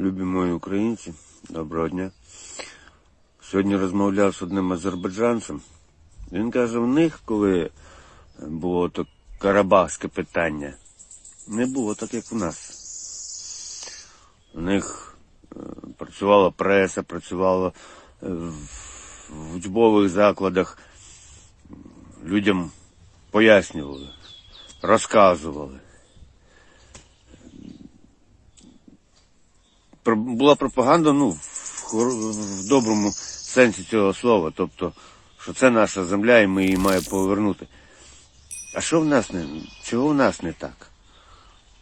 Любі мої українці, доброго дня. Сьогодні розмовляв з одним азербайджанцем. Він каже, в них, коли було то карабахське питання, не було так, як у нас. У них е, працювала преса, працювала е, в в учбових закладах. Людям пояснювали, розказували. Була пропаганда, ну, в, в доброму сенсі цього слова. Тобто, що це наша земля і ми її маємо повернути. А що в нас не, чого в нас не так?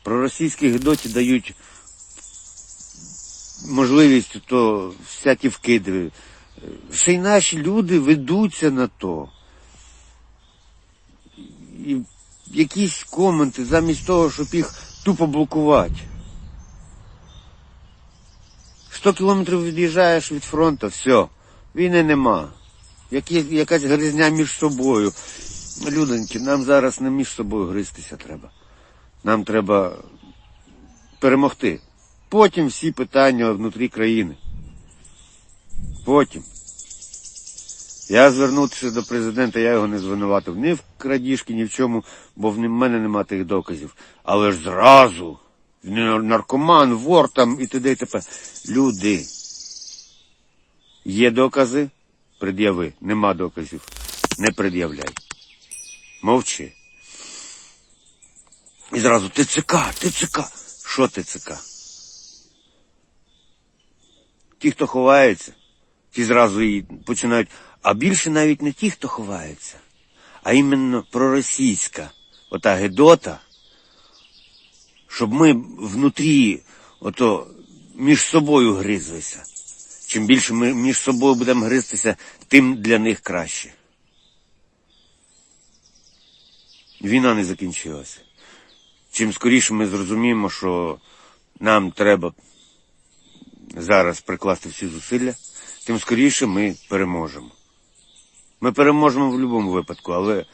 Про російські гидоті дають можливість то всякі вкиди. Ще й наші люди ведуться на то. І якісь коменти замість того, щоб їх тупо блокувати. 100 кілометрів від'їжджаєш від фронту, все, війни нема. Які, якась гризня між собою. Людоньки, нам зараз не між собою гризтися треба. Нам треба перемогти. Потім всі питання внутрі країни. Потім. Я звернутися до президента, я його не звинуватив ні в крадіжки, ні в чому, бо в мене нема тих доказів. Але ж зразу наркоман, вор там і т.д. і т.п. Люди. Є докази? Пред'яви. Нема доказів. Не пред'являй. Мовчи. І зразу ТЦК, ТЦК. Що ТЦК? Ті, хто ховається, ті зразу і починають. А більше навіть не ті, хто ховається, а іменно проросійська ота гедота, щоб ми внутрі ото між собою гризлися. Чим більше ми між собою будемо гризтися, тим для них краще. Війна не закінчилася. Чим скоріше ми зрозуміємо, що нам треба зараз прикласти всі зусилля, тим скоріше ми переможемо. Ми переможемо в будь-якому випадку, але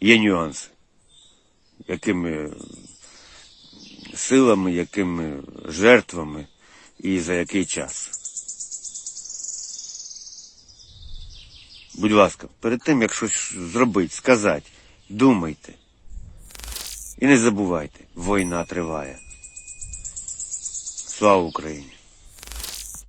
є нюанси. Якими силами, якими жертвами і за який час. Будь ласка, перед тим, як щось зробити, сказати, думайте. І не забувайте, війна триває. Слава Україні!